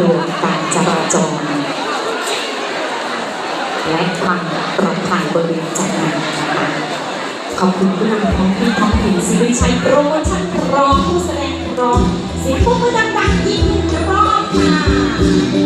ดวงการจราจร และความปลอดภัยบริเวณจัดงานนะคะขอบคุณผู้นำท้องที่ท้องถิ่นสิริชัยโปรโมชั่นพร้อมผู้แสดงพร้อมเสียงพวกมือดังๆยิ่งรอบค่ะ